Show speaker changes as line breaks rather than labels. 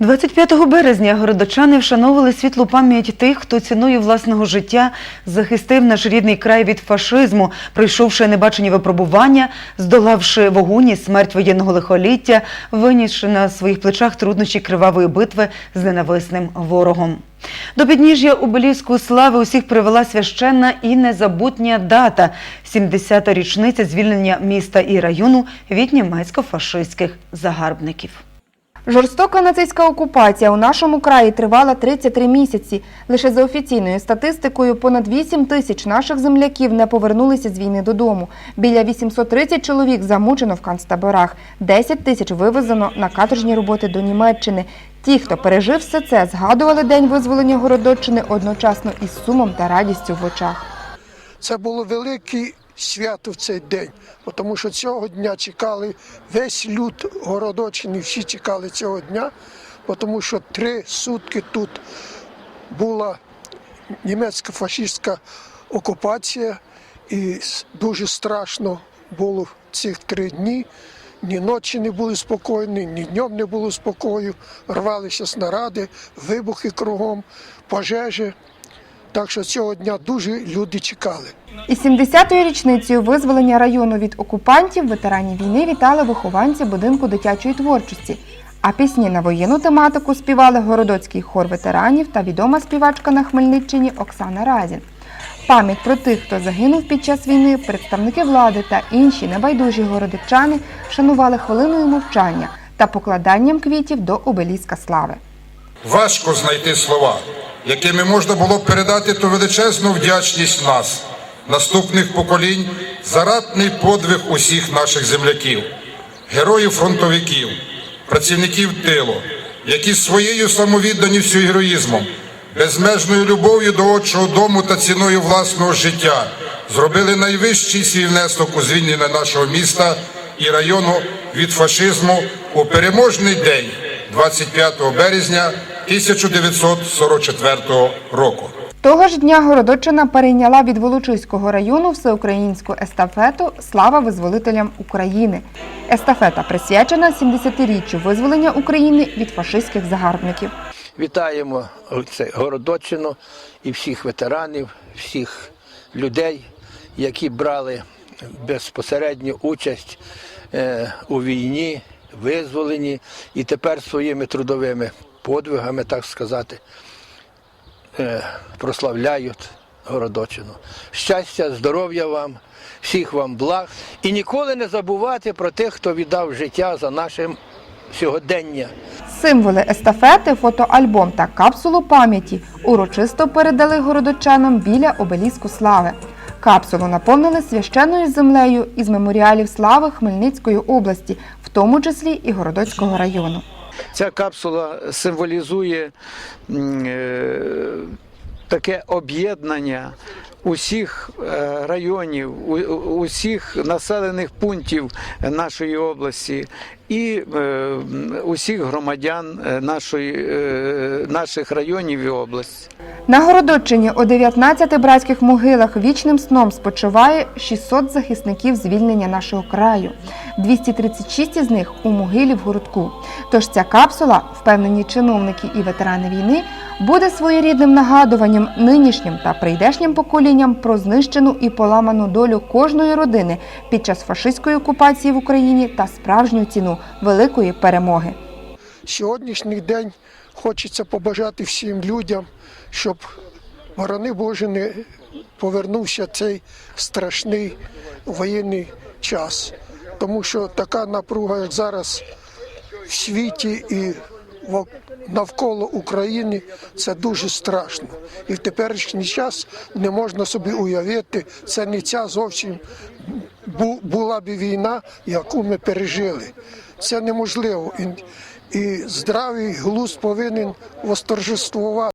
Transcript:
25 березня городочани вшановували світлу пам'ять тих, хто ціною власного життя захистив наш рідний край від фашизму, пройшовши небачені випробування, здолавши вогонь смерть воєнного лихоліття, винісши на своїх плечах труднощі кривавої битви з ненависним ворогом. До підніжжя обеліску слави усіх привела священна і незабутня дата – 70-та річниця звільнення міста і району від німецько-фашистських загарбників.
Жорстока нацистська окупація у нашому краї тривала 33 місяці. Лише за офіційною статистикою понад 8 тисяч наших земляків не повернулися з війни додому. Біля 830 чоловік замучено в канцтаборах, 10 тисяч вивезено на каторжні роботи до Німеччини. Ті, хто пережив все це, згадували день визволення Городоччини одночасно із сумом та радістю в очах.
Це було велике свято в цей день, тому що цього дня чекали весь люд Городочини, всі чекали цього дня, тому що три сутки тут була німецька фашистська окупація, і дуже страшно було ці три дні. Ні ночі не були спокійні, ні днем не було спокою, рвалися снаради, вибухи кругом, пожежі. Так що цього дня дуже люди чекали.
Із 70-ю річницею визволення району від окупантів ветеранів війни вітали вихованці будинку дитячої творчості. А пісні на воєнну тематику співали городоцький хор ветеранів та відома співачка на Хмельниччині Оксана Разін. Пам'ять про тих, хто загинув під час війни, представники влади та інші небайдужі городичани вшанували хвилиною мовчання та покладанням квітів до обеліска слави.
Важко знайти слова, якими можна було б передати ту величезну вдячність нас, наступних поколінь, за ратний подвиг усіх наших земляків, героїв фронтовиків, працівників тилу, які своєю самовідданістю і героїзмом, безмежною любов'ю до отчого дому та ціною власного життя зробили найвищий свій внесок у звільнення нашого міста і району від фашизму у переможний день 25 березня 1944 року.
Того ж дня Городоччина перейняла від Волочиського району всеукраїнську естафету Слава визволителям України. Естафета присвячена 70-річчю визволення України від фашистських загарбників.
Вітаємо це Городоччину і всіх ветеранів, всіх людей, які брали безпосередню участь е, у війні, визволенні і тепер своїми трудовими подвигами, так сказати, е, прославляють Городоччину. Щастя, здоров'я вам, всіх вам благ і ніколи не забувати про тих, хто віддав життя за наше сьогодення.
Символи естафети, фотоальбом та капсулу пам'яті урочисто передали городочанам біля обеліску слави. Капсулу наповнили священною землею із меморіалів слави Хмельницької області, в тому числі і Городоцького району.
Ця капсула символізує е, таке об'єднання усіх е, районів, усіх населених пунктів нашої області і е, усіх громадян е, нашої, наших районів і області.
На Городоччині у 19 братських могилах вічним сном спочиває 600 захисників звільнення нашого краю. 236 із них у могилі в городку. Тож ця капсула, впевнені чиновники і ветерани війни, буде своєрідним нагадуванням нинішнім та прийдешнім поколінням про знищену і поламану долю кожної родини під час фашистської окупації в Україні та справжню ціну великої перемоги.
Сьогоднішній день хочеться побажати всім людям, щоб борони Боже не повернувся цей страшний воєнний час. Тому що така напруга, як зараз в світі і навколо України, це дуже страшно. І в теперішній час не можна собі уявити, це не ця зовсім була б війна, яку ми пережили. Це неможливо. І, здравий глузд повинен восторжествувати.